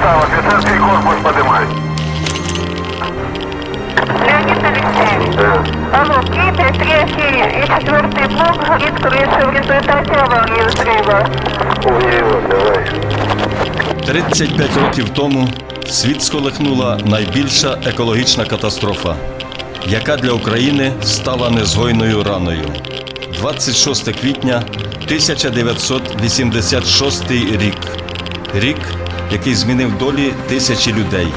Состав, офицерский корпус поднимай. Леонид Алексеевич. Алло, Кипр, три серии и четвертый блок горит крыша в результате аварии взрыва. Угнево, давай. 35 років тому світ сколихнула найбільша екологічна катастрофа, яка для України стала незгойною раною. 26 квітня 1986 рік. Рік, який змінив долі тисячі людей,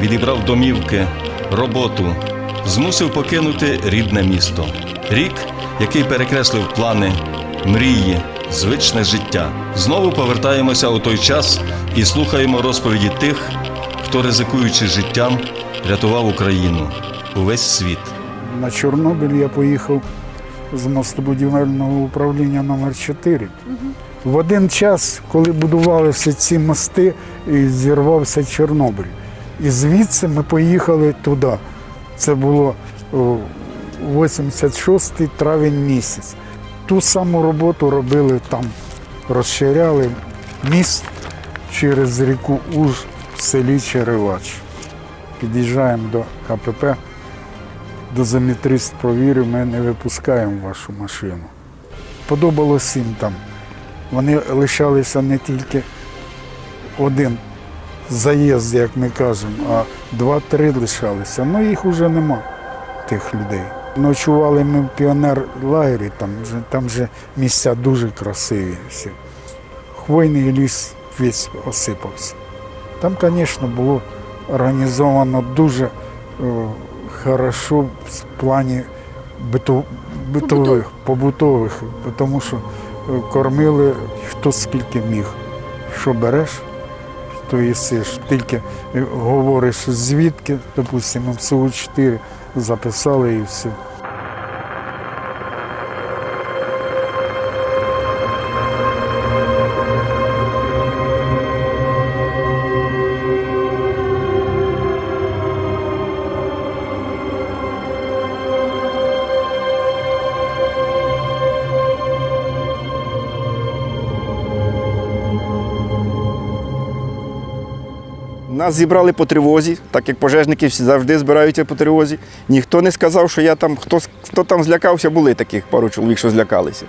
відібрав домівки, роботу, змусив покинути рідне місто. Рік, який перекреслив плани, мрії, звичне життя. Знову повертаємося у той час і слухаємо розповіді тих, хто, ризикуючи життям, рятував Україну, увесь світ. На Чорнобиль я поїхав з мостобудівельного управління номер 4 В один час, коли будувалися ці мости, зірвався Чорнобиль. І звідси ми поїхали туди. Це було о, 86 травень місяць. Ту саму роботу робили там, розширяли міст через ріку Уж в селі Черевач. Під'їжджаємо до КПП. Дозиметрист провірив, ми не випускаємо вашу машину. Подобалось їм там. Вони лишалися не тільки один заїзд, як ми кажемо, а два-три лишалися. Ну їх вже нема, тих людей. Ночували ми в піонер-лагері, там, же- там же місця дуже красиві. Всі. Хвойний ліс весь осипався. Там, звісно, було організовано дуже е, хорошо в плані биту, битових, побутових, тому що кормили хто скільки міг. Що береш, то їсиш. Тільки говориш звідки, допустимо, МСУ-4 записали і все. Нас зібрали по тривозі, так як пожежники завжди збираються по тривозі. Ніхто не сказав, що я там, хто, хто там злякався, були таких пару чоловік, що злякалися.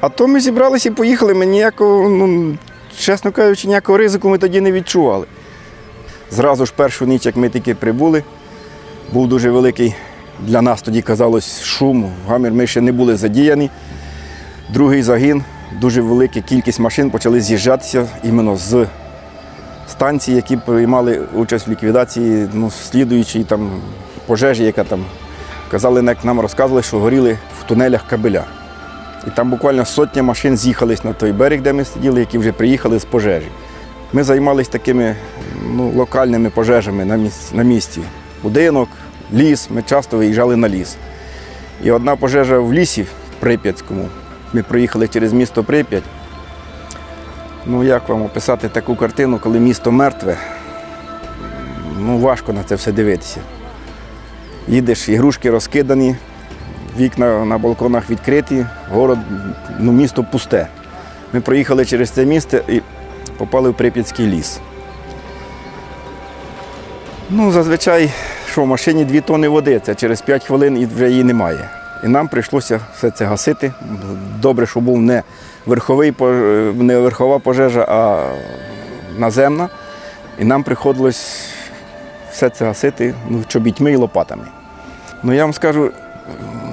А то ми зібралися і поїхали. Ми ніякого, ну, чесно кажучи, ніякого ризику ми тоді не відчували. Зразу ж першу ніч, як ми тільки прибули, був дуже великий для нас тоді казалось шум. Гамір ми ще не були задіяні. Другий загін, дуже велика кількість машин почали з'їжджатися іменно з станції, які приймали участь в ліквідації ну, слідуючої там пожежі, яка там казали, як нам розказували, що горіли в тунелях кабеля. І там буквально сотня машин з'їхались на той берег, де ми сиділи, які вже приїхали з пожежі. Ми займалися такими ну, локальними пожежами на місці, на місці. Будинок, ліс. Ми часто виїжджали на ліс. І одна пожежа в лісі в Прип'ятському. Ми проїхали через місто Прип'ять. Ну, як вам описати таку картину, коли місто мертве? Ну, важко на це все дивитися. Їдеш, ігрушки розкидані, вікна на балконах відкриті, город, ну, місто пусте. Ми проїхали через це місто і попали в Прип'ятський ліс. Ну, зазвичай, що в машині дві тони води, це через 5 хвилин і вже її немає. І нам прийшлося все це гасити. Добре, що був не, верховий, пож- не верхова пожежа, а наземна. І нам приходилось все це гасити ну, чобітьми і лопатами. Ну я вам скажу,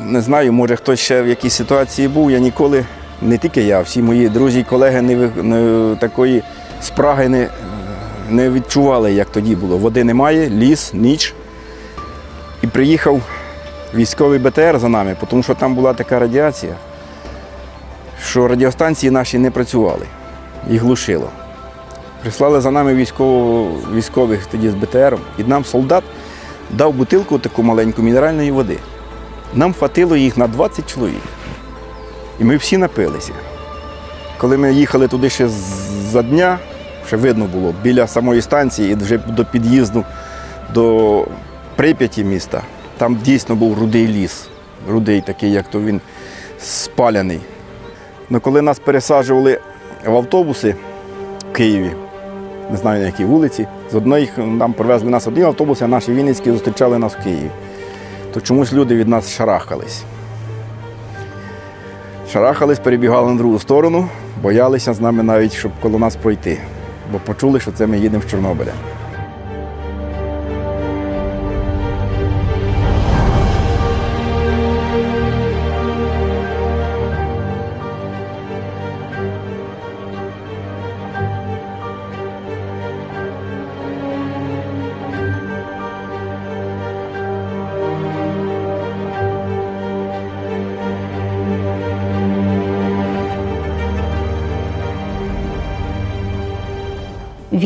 не знаю, може хтось ще в якійсь ситуації був. Я ніколи, не тільки я, всі мої друзі і колеги не, не, такої спраги не, не відчували, як тоді було. Води немає, ліс, ніч. І приїхав військовий БТР за нами, тому що там була така радіація, що радіостанції наші не працювали, їх глушило. Прислали за нами військово, військових тоді з БТРом, і нам солдат дав бутилку таку маленьку мінеральної води. Нам хватило їх на 20 чоловік. І ми всі напилися. Коли ми їхали туди ще за дня, ще видно було, біля самої станції і вже до під'їзду до Прип'яті міста, там дійсно був рудий ліс. Рудий такий, як то він спаляний. Ну, коли нас пересаджували в автобуси в Києві, не знаю на якій вулиці. З одної нам привезли нас один автобус, а наші Вінницькі зустрічали нас в Києві. То чомусь люди від нас шарахались. Шарахались, перебігали на другу сторону, боялися з нами навіть, щоб коло нас пройти, бо почули, що це ми їдемо з Чорнобиля.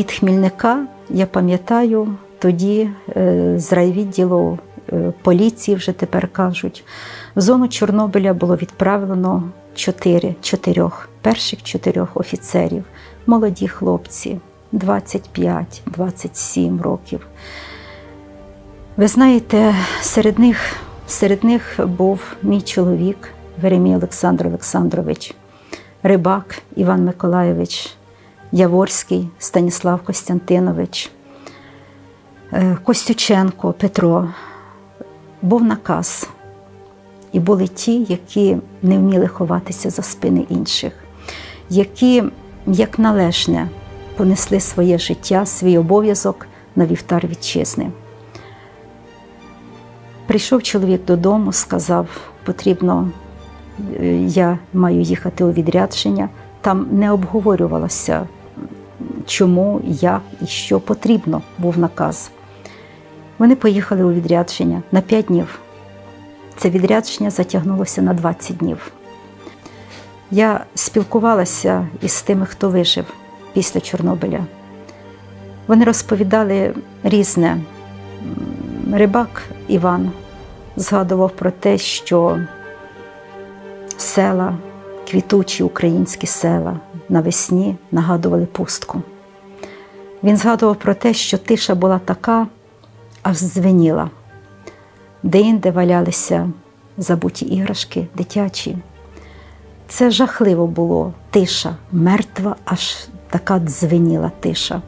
Від Хмільника я пам'ятаю тоді е, з райвідділу е, поліції, вже тепер кажуть, в зону Чорнобиля було відправлено чотири, чотирьох, перших чотирьох офіцерів, молоді хлопці, 25-27 років. Ви знаєте, серед них, серед них був мій чоловік Веремій Олександр Олександрович, рибак Іван Миколайович, Яворський Станіслав Костянтинович, е, Костюченко Петро. Був наказ. І були ті, які не вміли ховатися за спини інших, які, як належне, понесли своє життя, свій обов'язок на вівтар вітчизни. Прийшов чоловік додому, сказав, потрібно, е, я маю їхати у відрядження. Там не обговорювалося, чому, як і що потрібно, був наказ. Вони поїхали у відрядження на 5 днів. Це відрядження затягнулося на 20 днів. Я спілкувалася із тими, хто вижив після Чорнобиля. Вони розповідали різне. Рибак Іван згадував про те, що села, квітучі українські села навесні нагадували пустку. Він згадував про те, що тиша була така, аж дзвеніла. Де-інде валялися забуті іграшки дитячі. Це жахливо було, тиша, мертва, аж така дзвеніла тиша.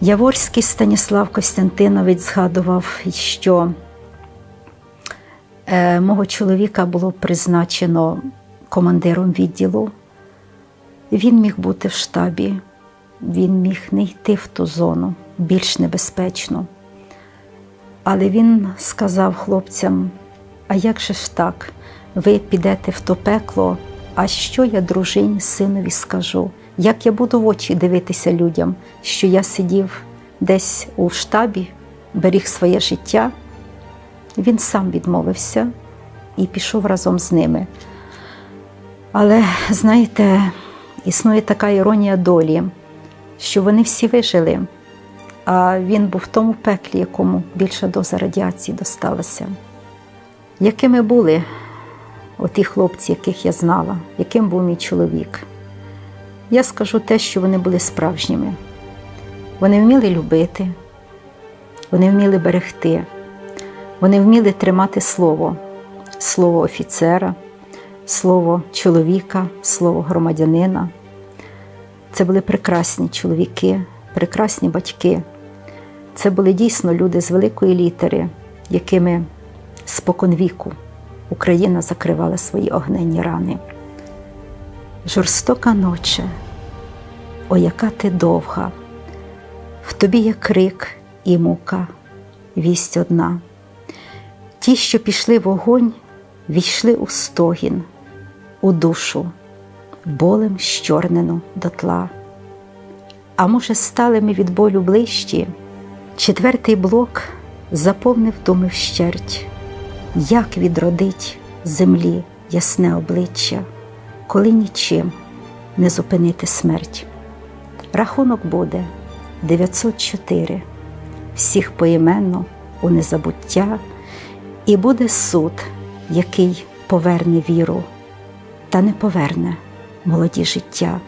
Яворський Станіслав Костянтинович згадував, що е, мого чоловіка було призначено командиром відділу. Він міг бути в штабі, він міг не йти в ту зону більш небезпечно. Але він сказав хлопцям: а як же ж так? Ви підете в то пекло, а що я дружині, синові скажу? Як я буду в очі дивитися людям, що я сидів десь у штабі, беріг своє життя? Він сам відмовився і пішов разом з ними. Але знаєте, існує така іронія долі, що вони всі вижили, а він був в тому пеклі, якому більша доза радіації досталася. Якими були оті хлопці, яких я знала, яким був мій чоловік? Я скажу те, що вони були справжніми. Вони вміли любити, вони вміли берегти, вони вміли тримати слово, слово офіцера, слово чоловіка, слово громадянина. Це були прекрасні чоловіки, прекрасні батьки. Це були дійсно люди з великої літери, якими споконвіку Україна закривала свої огненні рани. Жорстока ноче, о, яка ти довга, в тобі є крик і мука, вість одна. Ті, що пішли в огонь, війшли у стогін, у душу, болем щорнену дотла. А може, стали ми від болю ближчі? Четвертий блок заповнив думи вщерть, як відродить землі ясне обличчя, коли нічим не зупинити смерть. Рахунок буде 904, всіх поіменно у незабуття, і буде суд, який поверне віру, та не поверне молоді життя.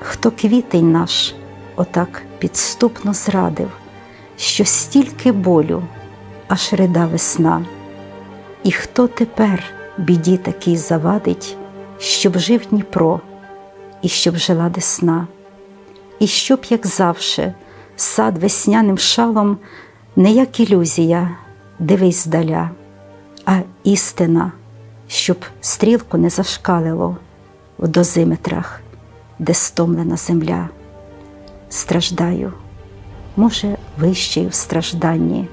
Хто квітень наш отак підступно зрадив, що стільки болю аж рида весна, і хто тепер біді такий завадить, щоб жив Дніпро і щоб жила Десна, І щоб, як завше, сад весняним шалом, не як ілюзія, дивись здаля, а істина, щоб стрілку не зашкалило в дозиметрах, де стомлена земля. Страждаю, може, вищею в стражданні,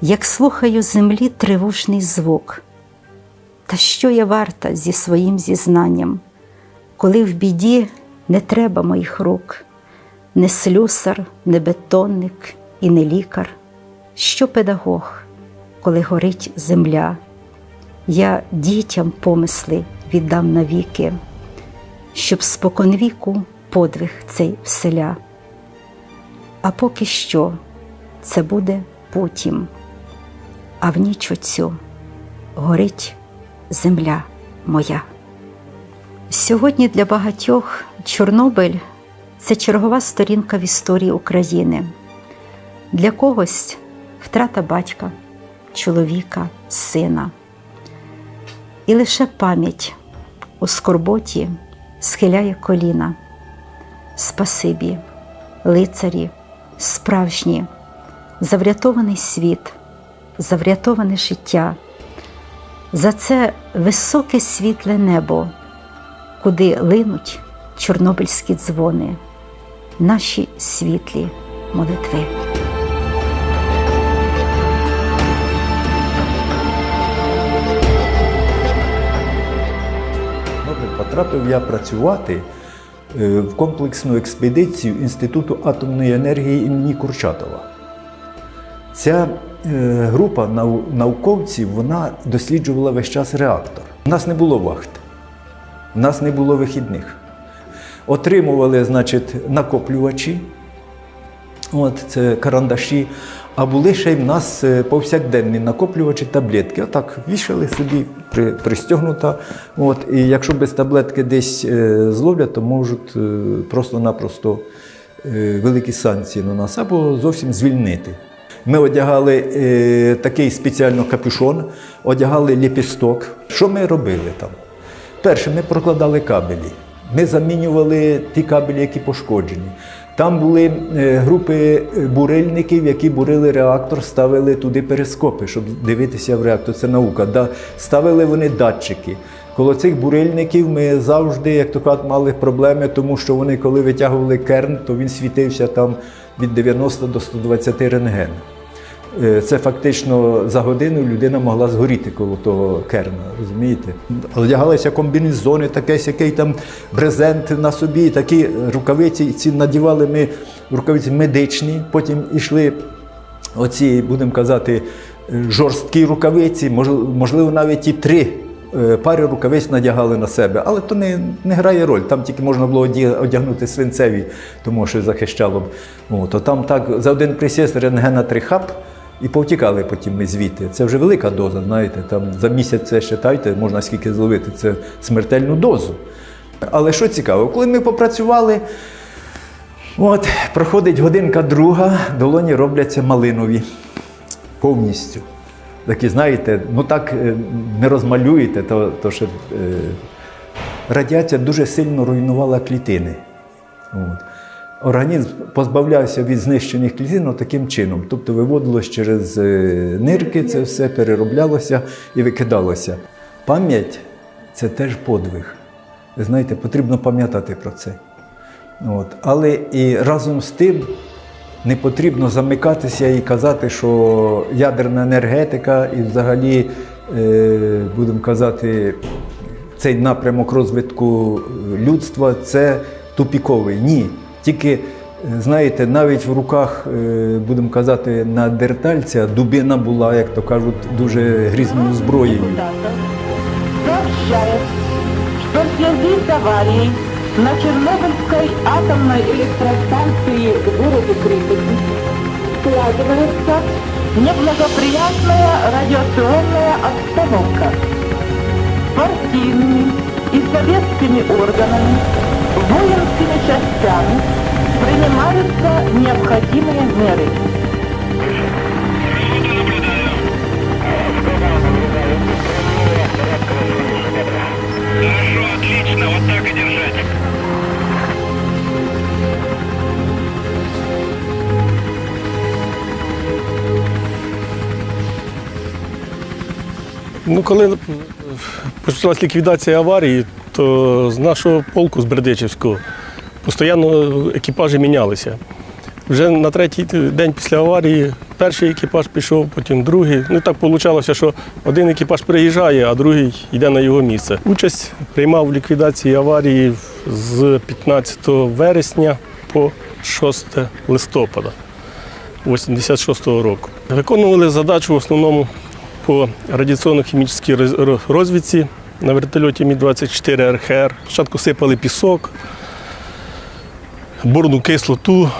як слухаю землі тривожний звук. Та що я варта зі своїм зізнанням, коли в біді не треба моїх рук, не слюсар, не бетонник і не лікар, що педагог, коли горить земля, я дітям помисли віддам навіки, щоб споконвіку подвиг цей вселя. А поки що це буде потім, а в ніч оцю горить земля моя. Сьогодні для багатьох Чорнобиль це чергова сторінка в історії України. Для когось втрата батька, чоловіка, сина. І лише пам'ять у скорботі схиляє коліна. Спасибі, лицарі, справжні, за врятований світ, за врятоване життя, за це високе світле небо, куди линуть чорнобильські дзвони, наші світлі молитви. Потрапив я працювати е, в комплексну експедицію Інституту атомної енергії імені Курчатова. Ця е, група науковців вона досліджувала весь час реактор. У нас не було вахт, у нас не було вихідних. Отримували, значить, накоплювачі, От це карандаші. А були ще й в нас е, повсякденні накоплювачі таблетки. Отак вішали собі при, пристягнута. От, і якщо без таблетки десь е, зловлять, то можуть е, просто-напросто е, великі санкції на нас або зовсім звільнити. Ми одягали е, такий спеціально капюшон, одягали ліпісток. Що ми робили там? Перше, ми прокладали кабелі. Ми замінювали ті кабелі, які пошкоджені. Там були е, групи е, бурильників, які бурили реактор, ставили туди перископи, щоб дивитися в реактор. Це наука. Ставили вони датчики. Коло цих бурильників ми завжди, як то кажуть, мали проблеми, тому що вони, коли витягували керн, то він світився там від 90 до 120 рентген. Е, Це фактично за годину людина могла згоріти коло того керна, розумієте? Одягалися комбінезони, таке сякий там брезент на собі, такі рукавиці ці надівали ми рукавиці медичні, потім йшли оці, будемо казати, жорсткі рукавиці, можливо, навіть і три е, пари рукавиць надягали на себе. Але то не, не грає роль. Там тільки можна було одягнути свинцеві, тому що захищало б. От, то там так за один присіст рентгена три хап. І повтікали потім ми звідти. Це вже велика доза, знаєте, там за місяць це считайте, можна скільки зловити, це смертельну дозу. Але що цікаво, коли ми попрацювали, от, проходить годинка друга, долоні робляться малинові повністю. Такі, знаєте, ну так е, не розмалюєте, то, то що е, радіація дуже сильно руйнувала клітини. От. Організм позбавлявся від знищених клітин таким чином. Тобто виводилось через е, нирки, це все перероблялося і викидалося. Пам'ять це теж подвиг. Ви знаєте, потрібно пам'ятати про це. От. Але і разом з тим не потрібно замикатися і казати, що ядерна енергетика і взагалі, е, будемо казати, цей напрямок розвитку людства це тупіковий. Ні. Тільки, е, знаєте, навіть в руках, е, будемо казати, на дертальця дубина була, як то кажуть, дуже грізною зброєю. сообщает, что в связи с аварией на Чернобыльской атомной электростанции в городе Припяти складывается неблагоприятная радиационная обстановка. Партийными и советскими органами, воинскими частями принимаются необходимые меры. Хорошо, отлично, вот так и держать. Ну, коли почалась ліквідація аварії, то з нашого полку з Бердичівського постійно екіпажі мінялися. Вже на третій день після аварії перший екіпаж пішов, потім другий. Ну так вийшло, що один екіпаж приїжджає, а другий йде на його місце. Участь приймав в ліквідації аварії з 15 вересня по 6 листопада 86-го року. Виконували задачу в основному по радіаційно-хімічній розвідці на вертольоті Мі-24 РХР. Спочатку сипали пісок, бурну кислоту,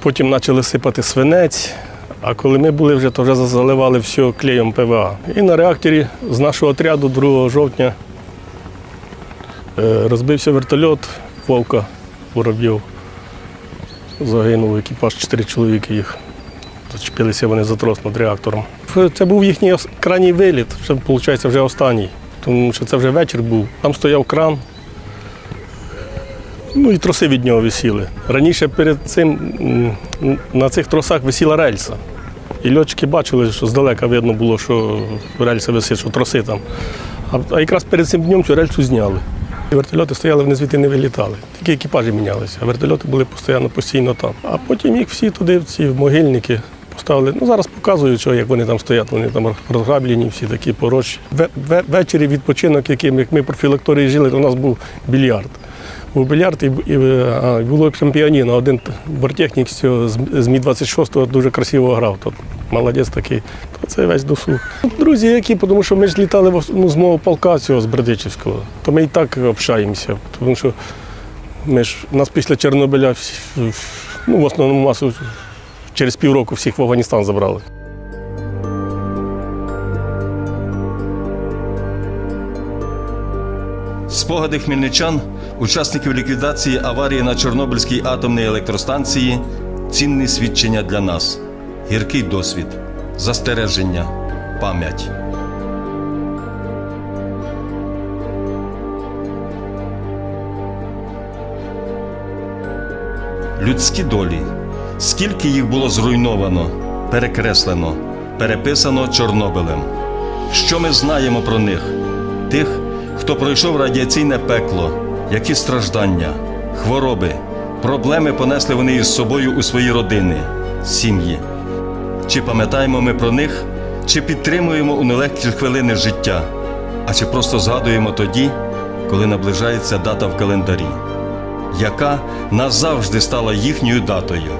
потім почали сипати свинець. А коли ми були вже, то вже заливали все клеєм ПВА. І на реакторі з нашого отряду 2 жовтня е, розбився вертольот Вовка Воробйов. Загинув екіпаж, 4 чоловіки їх. Зачепилися вони за трос над реактором. Це був їхній крайній виліт, це виходить вже останній, тому що це вже вечір був. Там стояв кран, ну і троси від нього висіли. Раніше перед цим на цих тросах висіла рельса. І льотчики бачили, що здалека видно було, що рельса висить, що троси там. А, якраз перед цим днем цю рельсу зняли. І вертольоти стояли, вони звідти не вилітали. Тільки екіпажі мінялися, а вертольоти були постійно постійно там. А потім їх всі туди, в ці могильники, поставили. Ну зараз показують, що як вони там стоять, вони там розграблені, всі такі ве- Ввечері відпочинок, яким як ми профілакторії жили, то у нас був більярд. Був більярд і, а, було піаніно. Один бортехнік з, з, з Мі-26 дуже красиво грав. То, молодець такий. То це весь досуг. Друзі, які, тому що ми ж літали ну, з мого полка цього з Бердичівського, то ми і так общаємося. Тому що ми ж нас після Чорнобиля ну, в основному масу через півроку всіх в Афганістан забрали. Спогади хмельничан, учасників ліквідації аварії на Чорнобильській атомній електростанції цінні свідчення для нас, гіркий досвід, застереження, пам'ять. Людські долі. Скільки їх було зруйновано, перекреслено, переписано Чорнобилем. Що ми знаємо про них? Тих, хто пройшов радіаційне пекло, які страждання, хвороби, проблеми понесли вони із собою у свої родини, сім'ї. Чи пам'ятаємо ми про них, чи підтримуємо у нелегкі хвилини життя, а чи просто згадуємо тоді, коли наближається дата в календарі, яка назавжди стала їхньою датою.